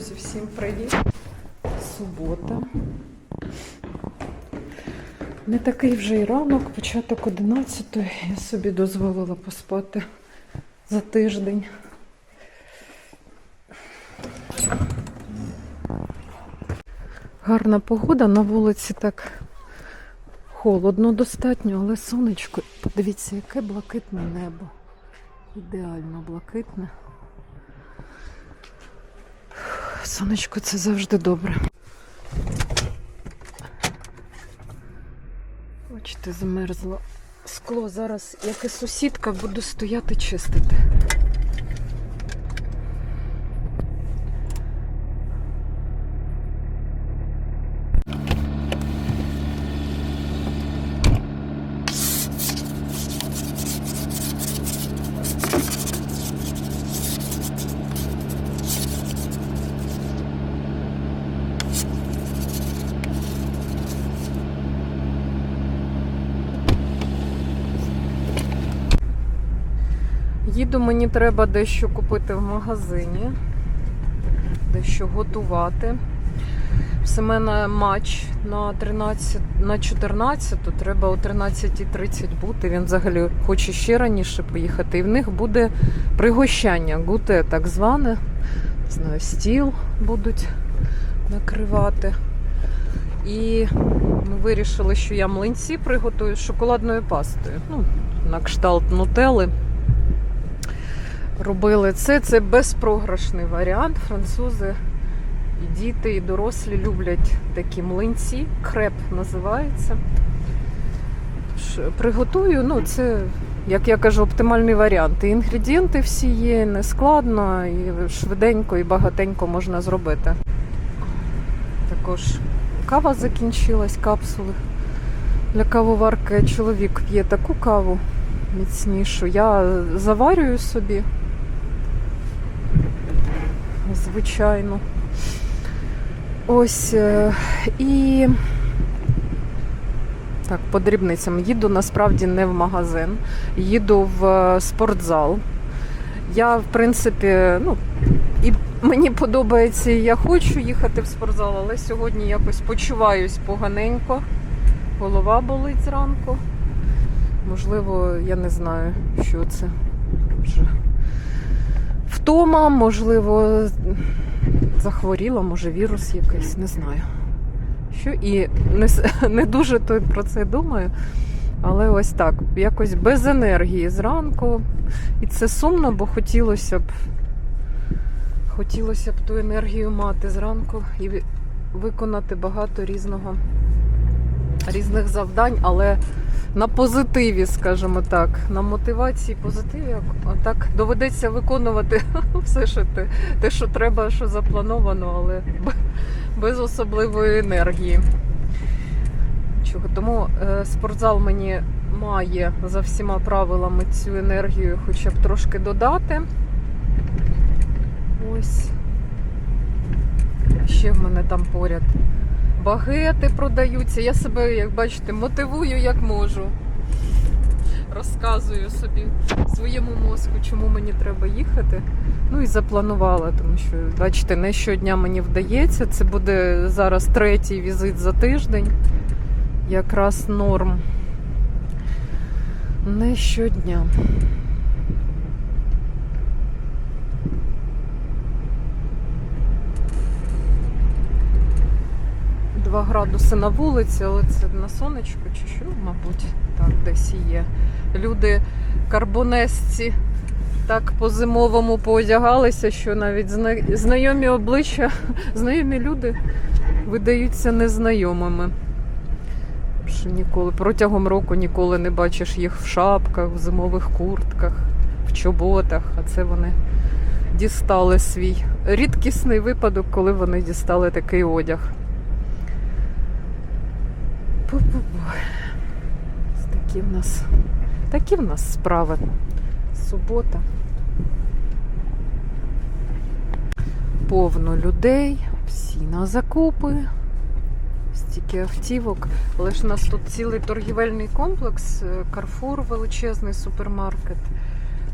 Друзі, всім привіт! Субота. Не такий вже й ранок, початок 11 Я собі дозволила поспати за тиждень. Гарна погода, на вулиці так холодно достатньо, але сонечко. Подивіться, яке блакитне небо. Ідеально блакитне. Сонечко, це завжди добре. Бачите, замерзло скло. Зараз, як і сусідка, буду стояти чистити. Їду, мені треба дещо купити в магазині, дещо готувати. В Семена матч на 13, на 14, треба о 13.30 бути. Він взагалі хоче ще раніше поїхати. І в них буде пригощання, гуте так зване. Знаю, стіл будуть накривати. І ми вирішили, що я млинці приготую з шоколадною пастою. Ну, на кшталт нутели робили це. Це безпрограшний варіант. Французи і діти, і дорослі люблять такі млинці. Креп називається. Приготую, ну це, як я кажу, оптимальний варіант. І інгредієнти всі є, не складно, і швиденько, і багатенько можна зробити. Також кава закінчилась, капсули. Для кавоварки чоловік п'є таку каву міцнішу. Я заварюю собі. Звичайно. Ось е, і так, по дрібницям. Їду насправді не в магазин, їду в е, спортзал. Я, в принципі, ну, і мені подобається, і я хочу їхати в спортзал, але сьогодні якось почуваюсь поганенько. Голова болить зранку. Можливо, я не знаю, що це вже втома, можливо, захворіла, може вірус якийсь, не знаю. Що і не, не дуже то про це думаю. Але ось так, якось без енергії зранку. І це сумно, бо хотілося б хотілося б ту енергію мати зранку і виконати багато різного, різних завдань, але на позитиві, скажімо так, на мотивації позитиві, так доведеться виконувати все, що те, те, що треба, що заплановано, але без особливої енергії. Чого? Тому е, спортзал мені має за всіма правилами цю енергію хоча б трошки додати. Ось. Ще в мене там поряд багети продаються. Я себе, як бачите, мотивую як можу. Розказую собі своєму мозку, чому мені треба їхати. Ну і запланувала, тому що, бачите, не щодня мені вдається. Це буде зараз третій візит за тиждень. Якраз норм. Не щодня. Два градуси на вулиці, але це на сонечку чи що, мабуть, так десь є. Люди карбонесці так по-зимовому поодягалися, що навіть зна- знайомі обличчя, знайомі люди видаються незнайомими. Що ніколи протягом року ніколи не бачиш їх в шапках, в зимових куртках, в чоботах, а це вони дістали свій рідкісний випадок, коли вони дістали такий одяг. Пу-пу-пу. Такі в нас, такі в нас справи. Субота. Повно людей, всі на закупи, стільки автівок. Але ж у нас тут цілий торгівельний комплекс, е, Carrefour величезний супермаркет,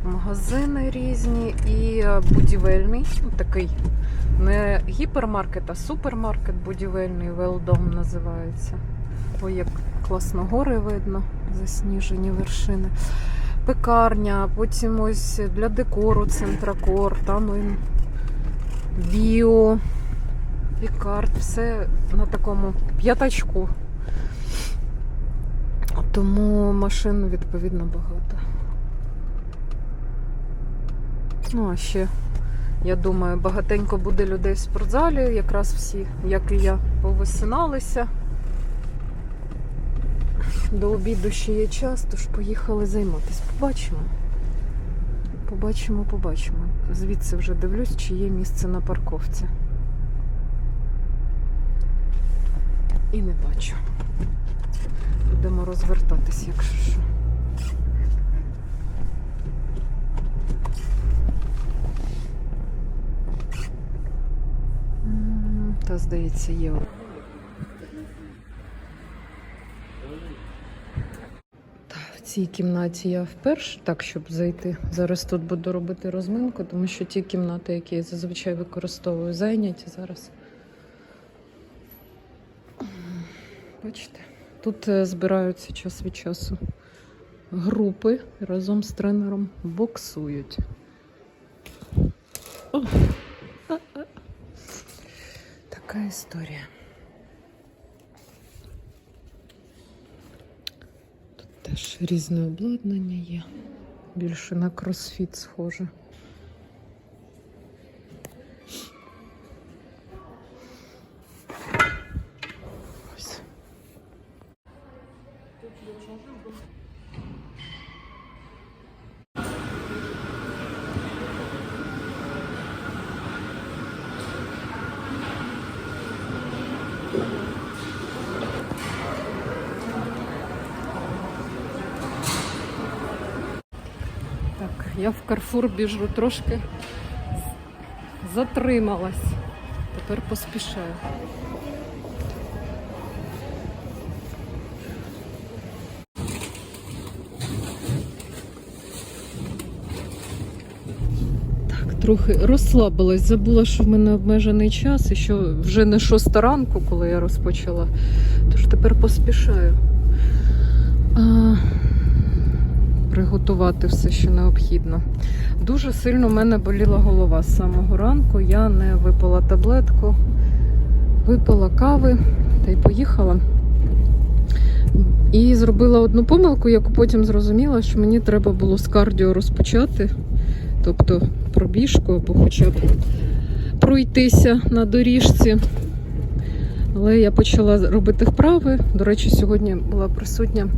магазини різні і е, будівельний, ну, такий не гіпермаркет, а супермаркет будівельний, Велдом називається. Ой, як класно гори видно, засніжені вершини. Пекарня, потім ось для декору центракор, там і біо, пікарт, все на такому п'ятачку. Тому машин відповідно багато. Ну, а ще, я думаю, багатенько буде людей в спортзалі, якраз всі, як і я, повисиналися. До обіду ще є час, тож поїхали займатися. Побачимо. Побачимо, побачимо. Звідси вже дивлюсь, чи є місце на парковці. І не бачу. Будемо розвертатись, якщо що. Та, здається, є. Та, в цій кімнаті я вперше, так, щоб зайти. Зараз тут буду робити розминку, тому що ті кімнати, які я зазвичай використовую, зайняті зараз. Бачите, тут е, збираються час від часу групи разом з тренером боксують. О. Така історія. Теж різне обладнання є. Більше на кросфіт схоже. Карфур біжу трошки затрималась. Тепер поспішаю. Трохи розслабилась, забула, що в мене обмежений час і що вже не шоста ранку, коли я розпочала. Тож тепер поспішаю. А, приготувати все, що необхідно. Дуже сильно в мене боліла голова з самого ранку. Я не випила таблетку, випила кави та й поїхала. І зробила одну помилку, яку потім зрозуміла, що мені треба було з кардіо розпочати, тобто пробіжку або хоча б пройтися на доріжці. Але я почала робити вправи. До речі, сьогодні була присутня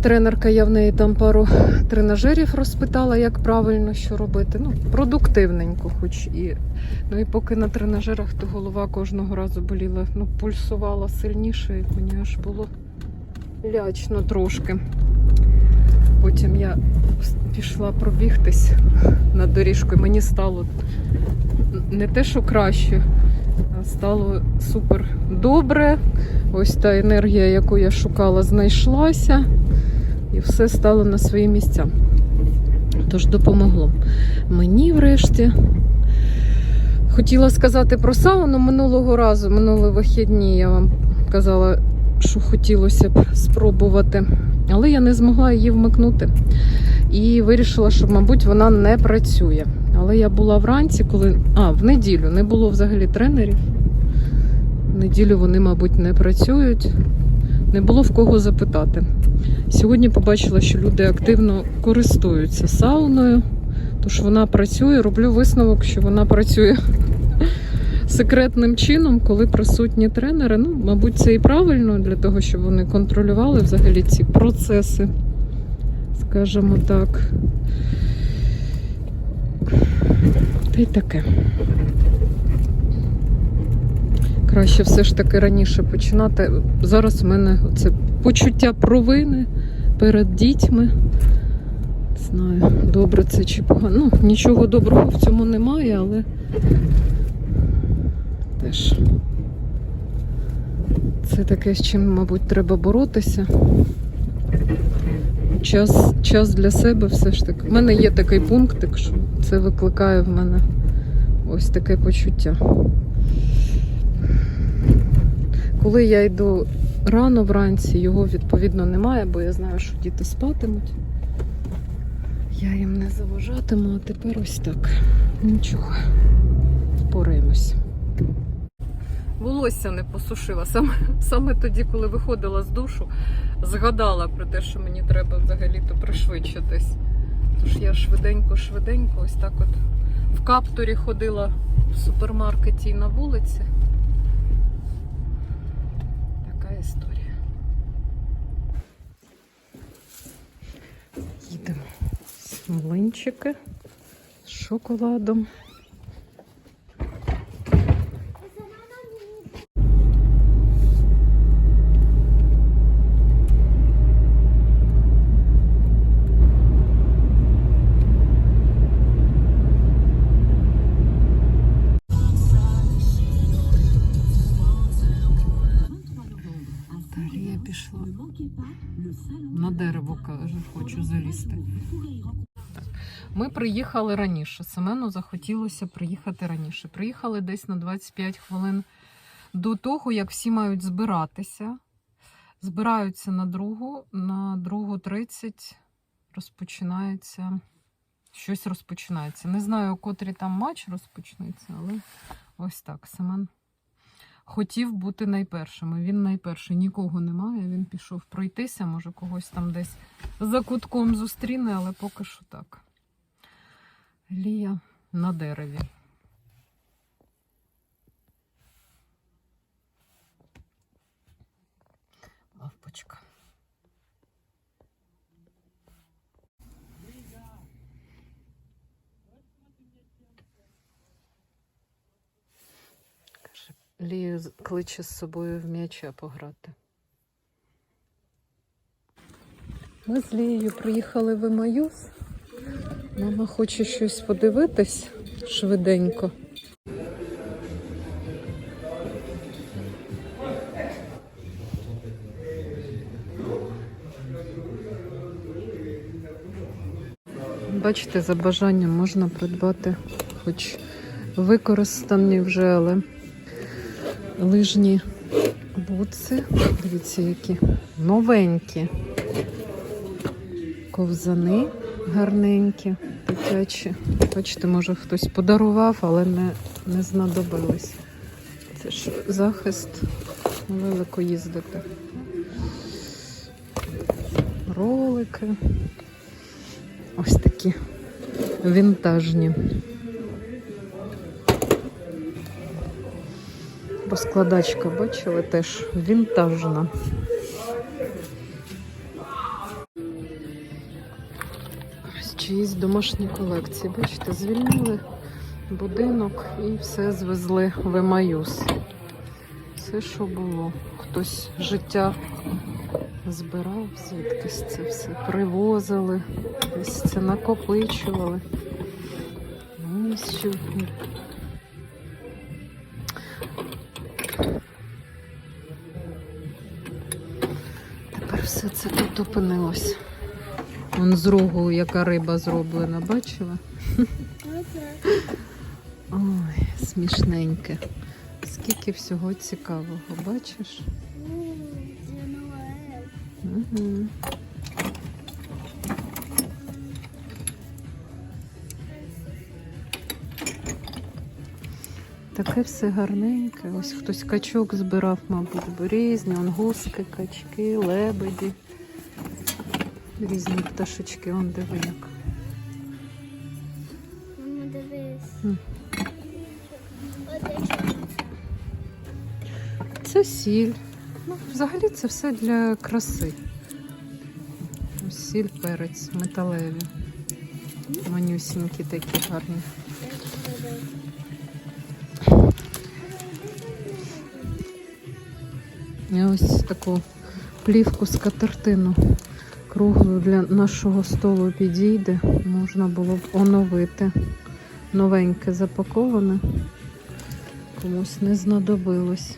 тренерка, я в неї там пару тренажерів розпитала, як правильно що робити. Ну, продуктивненько, хоч і. Ну і поки на тренажерах, то голова кожного разу боліла, ну, пульсувала сильніше, і мені аж було лячно трошки. Потім я пішла пробігтись на доріжку, і мені стало не те, що краще, стало супер добре. Ось та енергія, яку я шукала, знайшлася, і все стало на свої місця. Тож допомогло. Мені врешті. Хотіла сказати про сауну минулого разу, минулі вихідні я вам казала, що хотілося б спробувати, але я не змогла її вмикнути. І вирішила, що, мабуть, вона не працює. Але я була вранці, коли. А, в неділю не було взагалі тренерів. В неділю вони, мабуть, не працюють. Не було в кого запитати. Сьогодні побачила, що люди активно користуються сауною, тож вона працює. Роблю висновок, що вона працює секретним чином, коли присутні тренери. Ну, мабуть, це і правильно для того, щоб вони контролювали взагалі ці процеси, скажімо так. Та й таке. Краще все ж таки раніше починати. Зараз в мене це почуття провини перед дітьми. Не знаю, добре це чи погано. Ну, нічого доброго в цьому немає, але теж це таке, з чим, мабуть, треба боротися. час, час для себе все ж таки. У мене є такий пунктик, що це викликає в мене ось таке почуття. Коли я йду рано вранці, його відповідно немає, бо я знаю, що діти спатимуть. Я їм не заважатиму, а тепер ось так. Нічого, впораємось. Волосся не посушила. Саме, саме тоді, коли виходила з душу, згадала про те, що мені треба взагалі-то пришвидшитись. Тож я швиденько-швиденько, ось так от в каптурі ходила в супермаркеті і на вулиці. Така історія. Їдемо. Млинчики з шоколадом. Ми приїхали раніше. Семену захотілося приїхати раніше. Приїхали десь на 25 хвилин до того, як всі мають збиратися. Збираються на другу, на другу 30 розпочинається. Щось розпочинається. Не знаю, о котрій там матч розпочнеться, але ось так. Семен хотів бути найпершим. Він найперший. Нікого немає. Він пішов пройтися, може когось там десь за кутком зустріне, але поки що так. Лія на дереві. Мавпочка. Каже, Лію кличе з собою в м'яча пограти. Ми з Лією приїхали в Емаюс. Мама хоче щось подивитись швиденько. Бачите, за бажанням можна придбати хоч використані вже, але лижні бутси. Дивіться, які новенькі ковзани гарненькі, дитячі. Бачите, може хтось подарував, але не, не знадобились. Це ж захист велико їздити. Ролики. Ось такі вінтажні. Розкладачка, бачили, теж вінтажна. Чиїсь домашні колекції. Бачите, звільнили будинок і все звезли в Емаюс. Все, що було. Хтось життя збирав, звідкись це все привозили, десь це накопичували. Ну, ось що. Тепер все це тут опинилось. Вон з рогу, яка риба зроблена, бачила? Ой, смішненьке. Скільки всього цікавого, бачиш? Таке все гарненьке. Ось хтось качок збирав, мабуть, бо різні, он гуски, качки, лебеді. Різні пташечки, он диви як. Мамо, дивись. Це сіль. Ну, взагалі це все для краси. Сіль, перець, металеві. Манюсінькі такі гарні. Я ось таку плівку з катертину круглу для нашого столу підійде. Можна було б оновити. Новеньке запаковане. Комусь не знадобилось.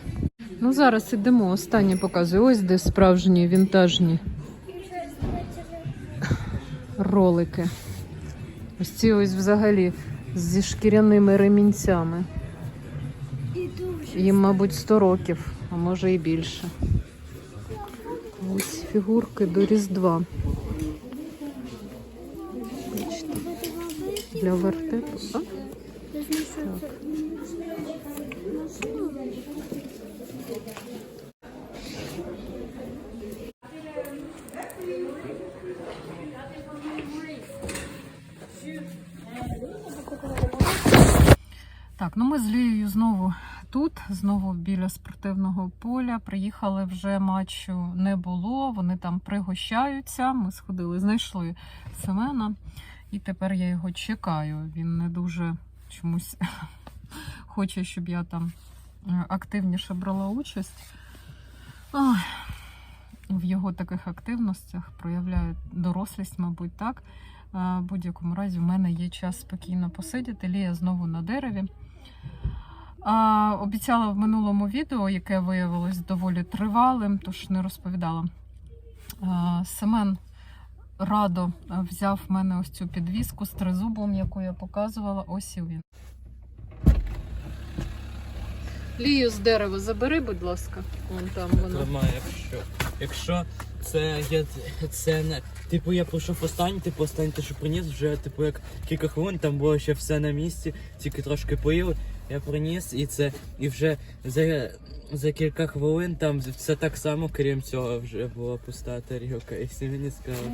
Ну, зараз ідемо. Останнє показую. Ось де справжні вінтажні ролики. Ось ці ось взагалі зі шкіряними ремінцями. Їм, мабуть, 100 років, а може і більше. Фігурки до Різдва. Для вертепу. А? Так, ну ми з Лією знову тут, знову біля спортивного поля. Приїхали вже матчу не було. Вони там пригощаються. Ми сходили, знайшли Семена, і тепер я його чекаю. Він не дуже чомусь хоче, щоб я там е, активніше брала участь. Ой, в його таких активностях проявляє дорослість, мабуть, так. Е, В будь-якому разі, в мене є час спокійно посидіти. Лія знову на дереві. А, обіцяла в минулому відео, яке виявилось доволі тривалим, тож не розповідала. А, Семен радо взяв в мене ось цю підвіску з тризубом, яку я показувала. Ось і він. Лію з дерева забери, будь ласка. Вон там вона. Якщо. Якщо це є це не. Типу я пройшов останній, типу останній те, що приніс, вже типу як кілька хвилин, там було ще все на місці, тільки трошки поїли. Я приніс і це і вже за, за кілька хвилин там все так само, крім цього, вже була пуста тарілка. І всі мені сказали.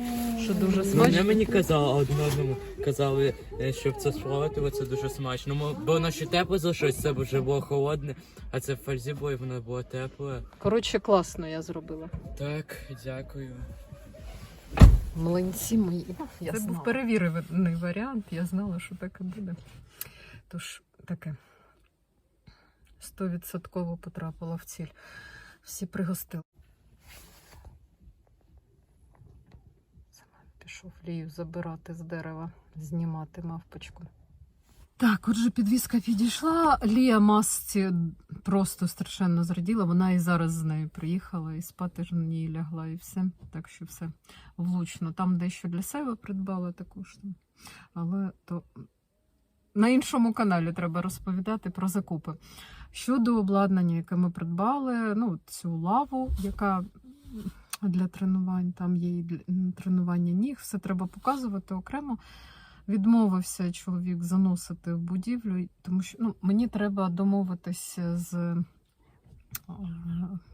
Що дуже смачно. мені казали, одному казали, е, щоб це спробувати, бо це дуже смачно. Бо воно ще тепле залишилось, це вже було холодне, а це в фользі було і воно було тепле. Коротше, класно я зробила. Так, дякую. Млинці мої. Я Це знала. був перевірений варіант, я знала, що так і буде. Тож таке стовідсотково потрапила в ціль. Всі пригостили. Пішов лію забирати з дерева, знімати мавпочку. Так, отже, підвіска підійшла. Лія масці просто страшенно зраділа. Вона і зараз з нею приїхала, і спати ж на ній лягла, і все. Так що все влучно. Там дещо для себе придбала також. Але то на іншому каналі треба розповідати про закупи. Щодо обладнання, яке ми придбали, ну, цю лаву, яка для тренувань, там є і для тренування ніг, все треба показувати окремо. Відмовився чоловік заносити в будівлю, тому що ну, мені треба домовитися з е,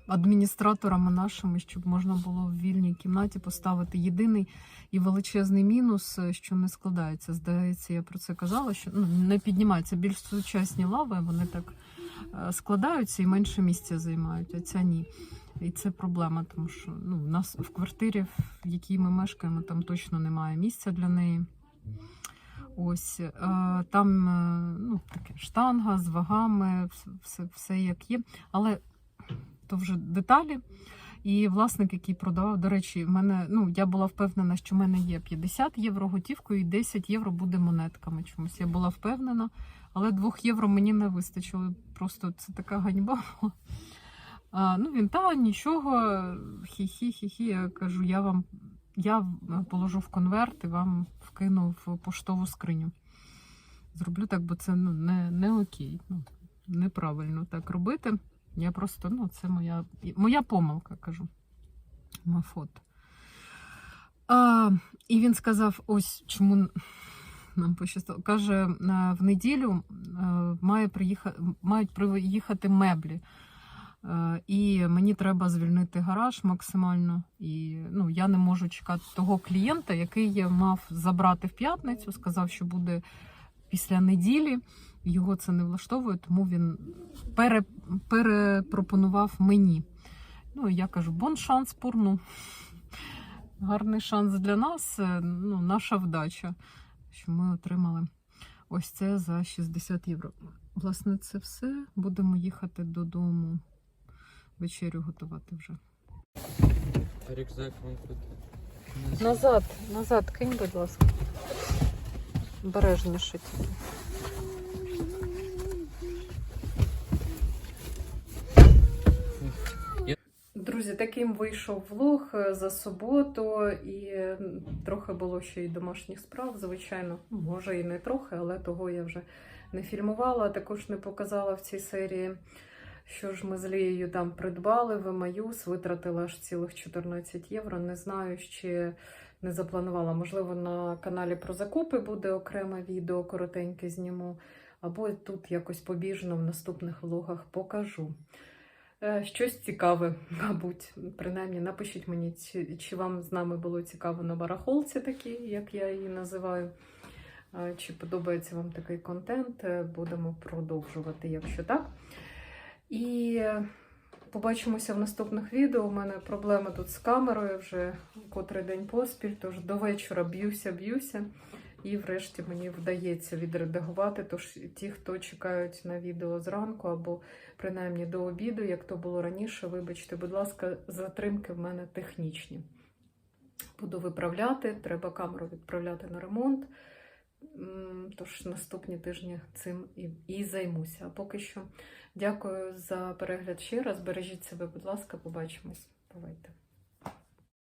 адміністраторами нашими, щоб можна було в вільній кімнаті поставити єдиний і величезний мінус, е, що не складається. Здається, я про це казала, що ну, не піднімаються більш сучасні лави, вони так е, складаються і менше місця займають, а ця ні. І це проблема, тому що ну, у нас в квартирі, в якій ми мешкаємо, там точно немає місця для неї. Ось е, там е, ну, таке штанга з вагами, все, все, як є. Але то вже деталі. І власник, який продавав, до речі, в мене ну я була впевнена, що в мене є 50 євро готівкою і 10 євро буде монетками. Чомусь я була впевнена, але 2 євро мені не вистачило. Просто це така ганьба. А, ну він та нічого, хі-хі-хі-хі. Я кажу, я вам я положу в конверт і вам вкину в поштову скриню. Зроблю так, бо це ну, не, не окей. Ну, неправильно так робити. Я просто, ну, це моя, моя помилка, кажу. Мафот. А, і він сказав: ось чому нам пощастило. Каже, «Е, в неділю е, має приїхати, мають приїхати меблі. Е, І мені треба звільнити гараж максимально. І ну, я не можу чекати того клієнта, який мав забрати в п'ятницю, сказав, що буде після неділі. Його це не влаштовує, тому він пере, перепропонував мені. Ну, я кажу, бон шанс пурну. Гарний шанс для нас, е, ну, наша вдача, що ми отримали ось це за 60 євро. Власне, це все. Будемо їхати додому вечерю готувати вже. А рюкзак вам куди? Назад, назад, кинь, будь ласка. Бережніше тільки. Друзі, таким вийшов влог е, за суботу, і трохи було ще й домашніх справ, звичайно. Може і не трохи, але того я вже не фільмувала. Також не показала в цій серії, що ж ми з Лією там придбали в Емаюс, витратила аж цілих 14 євро. Не знаю, ще не запланувала. Можливо, на каналі про закупи буде окреме відео, коротеньке зніму, або тут якось побіжно в наступних влогах покажу. Е, Щось цікаве, мабуть. Принаймні, напишіть мені, чи, чи вам з нами було цікаво на барахолці такій, як я її називаю. Е, Чи подобається вам такий контент? Е, Будемо продовжувати, якщо так. І е, побачимося в наступних відео. У мене проблеми тут з камерою вже котрий день поспіль, тож до вечора б'юся, б'юся. І врешті мені вдається відредагувати. Тож ті, хто чекають на відео зранку або принаймні до обіду, як то було раніше, вибачте, будь ласка, затримки в мене технічні. Буду виправляти, треба камеру відправляти на ремонт. Тож наступні тижні цим і, і займуся. А поки що дякую за перегляд ще раз. Бережіть себе, будь ласка, побачимось. Бувайте.